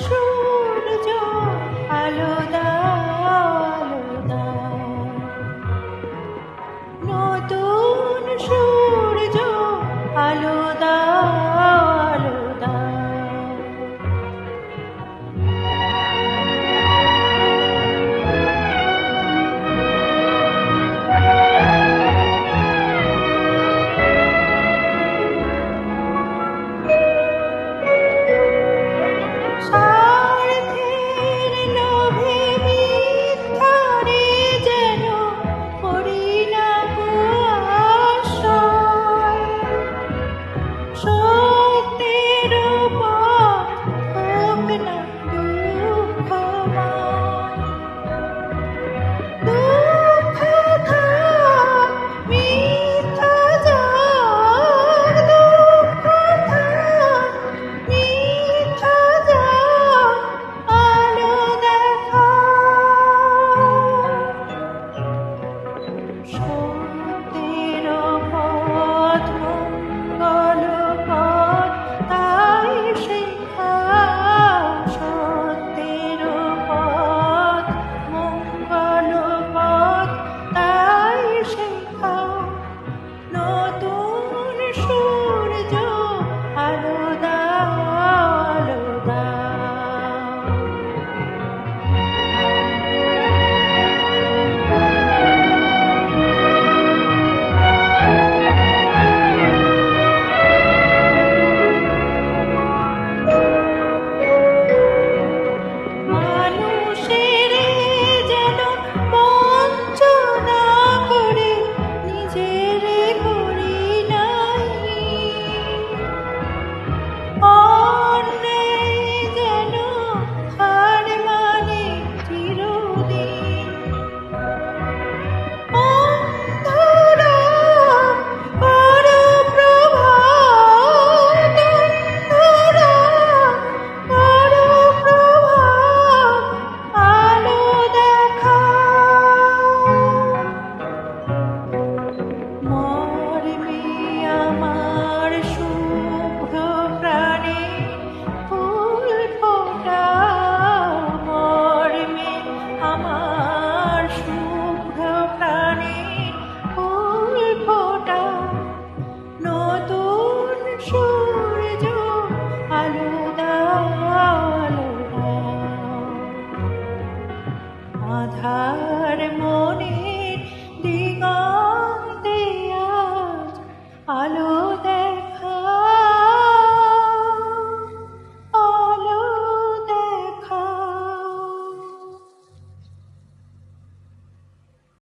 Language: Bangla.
সূর্য আলোদা আলোদা নতুন সূর্য আলো harmony.